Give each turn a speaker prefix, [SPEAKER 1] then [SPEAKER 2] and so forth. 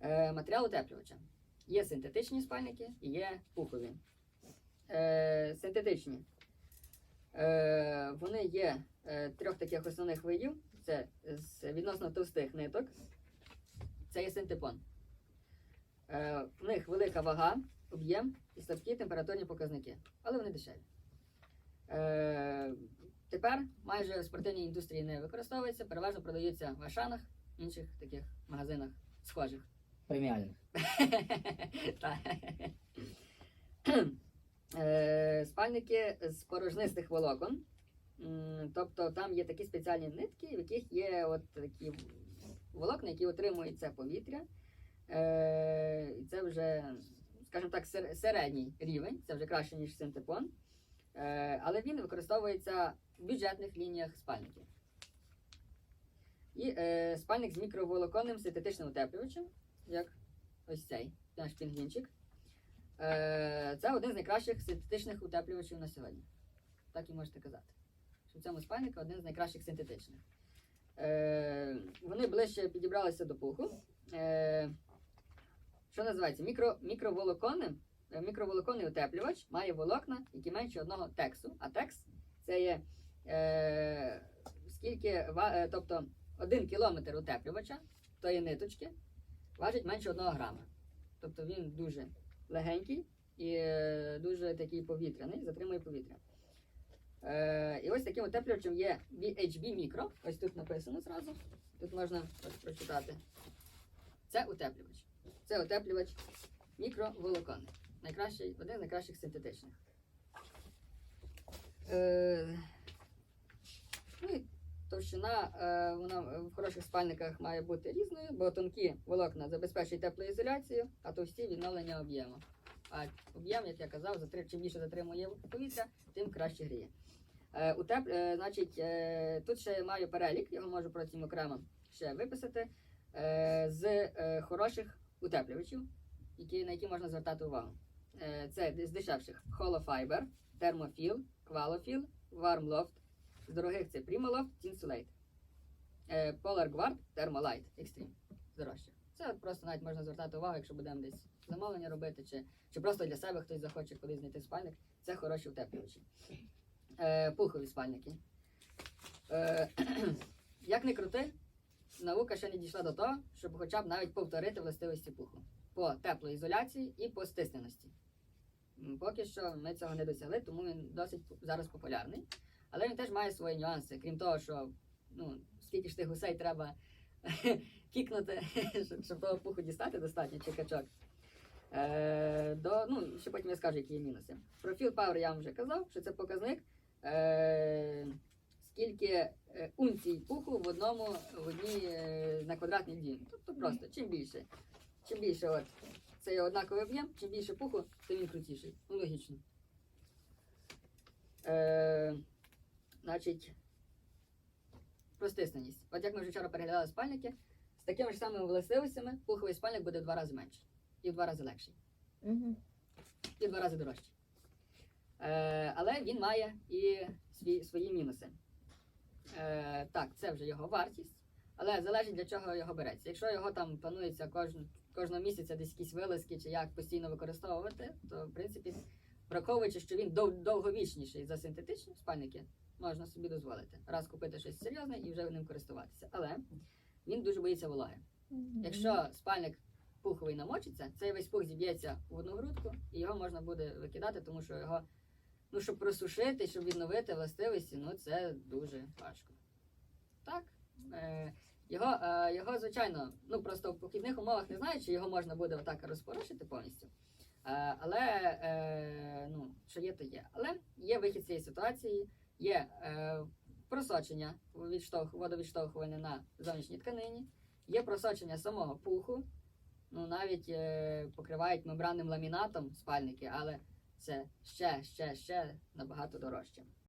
[SPEAKER 1] Е, матеріал утеплювача. Є синтетичні спальники і є пухові. Е, синтетичні. Е, вони є е, трьох таких основних видів. Це з відносно товстих ниток. Це є синтепон. Е, в них велика вага, об'єм і слабкі температурні показники, але вони дешеві. Е, тепер майже в спортивній індустрії не використовується, переважно продаються в Ашанах, інших таких магазинах схожих.
[SPEAKER 2] Преміальних.
[SPEAKER 1] Е, Спальники з порожнистих волокон. Тобто там є такі спеціальні нитки, в яких є от такі волокна, які отримують це повітря. Е, це вже, скажімо так, середній рівень, це вже краще, ніж синтепон. Е, Але він використовується в бюджетних лініях спальників. І спальник з мікроволоконним синтетичним утеплювачем, як ось цей наш пінгвінчик. Е, це один з найкращих синтетичних утеплювачів на сьогодні. Так і можете казати. Що в цьому спальнику один з найкращих синтетичних. Е, вони ближче підібралися до пуху. Е, що називається? Мікро, мікроволоконним. е, Мікроволоконний утеплювач має волокна, які менше одного тексу. А текс це є е, скільки, тобто один кілометр утеплювача, тої ниточки, важить менше одного грама. Тобто він дуже легенький і е, дуже такий повітряний, затримує повітря. Е, і ось таким утеплювачем є VHB Micro. Ось тут написано зразу. Тут можна ось прочитати. Це утеплювач. Це утеплювач мікроволоконний. Найкращий, один з найкращих синтетичних. Е, товщина е, вона в хороших спальниках має бути різною, бо тонкі волокна забезпечують теплоізоляцію, а товсті відновлення об'єму. А об'єм, як я казав, чим більше затримує повітря, тим краще гріє. Е, утеп... е, значить, тут ще маю перелік, його можу потім окремо ще виписати, з хороших утеплювачів, які, на які можна звертати увагу. Це з дешевших Holofiber, Thermofil, Qualofil, Warmloft. З дорогих це Primaloft, Tinsulate. Е, Polar Guard, Thermalite Extreme. З дорожчих. Це просто навіть можна звертати увагу, якщо будемо десь замовлення робити, чи, чи просто для себе хтось захоче кудись знайти спальник. Це хороші утеплювачі. Е, пухові спальники. Е, як не крути, наука ще не дійшла до того, щоб хоча б навіть повторити властивості пуху по теплоізоляції і по стисненості. Поки що ми цього не досягли, тому він досить зараз популярний. Але він теж має свої нюанси, крім того, що ну, скільки ж тих гусей треба кікнути, щоб, щоб того пуху дістати достатньо, чи качок. Е, до, ну, ще потім я скажу, які є мінуси. Про Fill Power я вам вже казав, що це показник, е, скільки е, унцій пуху в одному в одній е, на квадратний дюйм. Тобто просто чим більше, чим більше от, це є однаковий об'єм, чим більше пуху, тим він крутіший. Ну, логічно. Е, значить, простисленість. От як ми вже вчора переглядали спальники, з такими ж самими властивостями пуховий спальник буде в два рази менший і в два рази легший,
[SPEAKER 2] Угу.
[SPEAKER 1] і в два рази дорожчий. Е, але він має і свій, свої мінуси. Е, так, це вже його вартість, але залежить для чого його береться. Якщо його там планується кожен, кожного місяця десь якісь вилазки чи як постійно використовувати, то в принципі, враховуючи, що він дов, довговічніший за синтетичні спальники, можна собі дозволити. Раз купити щось серйозне і вже ним користуватися. Але він дуже боїться вологи. Якщо спальник пуховий намочиться, цей весь пух зіб'ється в одну грудку, і його можна буде викидати, тому що його, ну, щоб просушити, щоб відновити властивості, ну це дуже важко. Так. Е, його, е, його, звичайно, ну просто в похідних умовах не знаю, чи його можна буде отак розпорошити повністю. Е, але е, ну, що є, то є. Але є вихід з цієї ситуації, є е, просочення відштовх, водовідштовхування на зовнішній тканині, є просочення самого пуху. Ну, навіть е, покривають мембранним ламінатом спальники, але це ще, ще, ще набагато дорожче.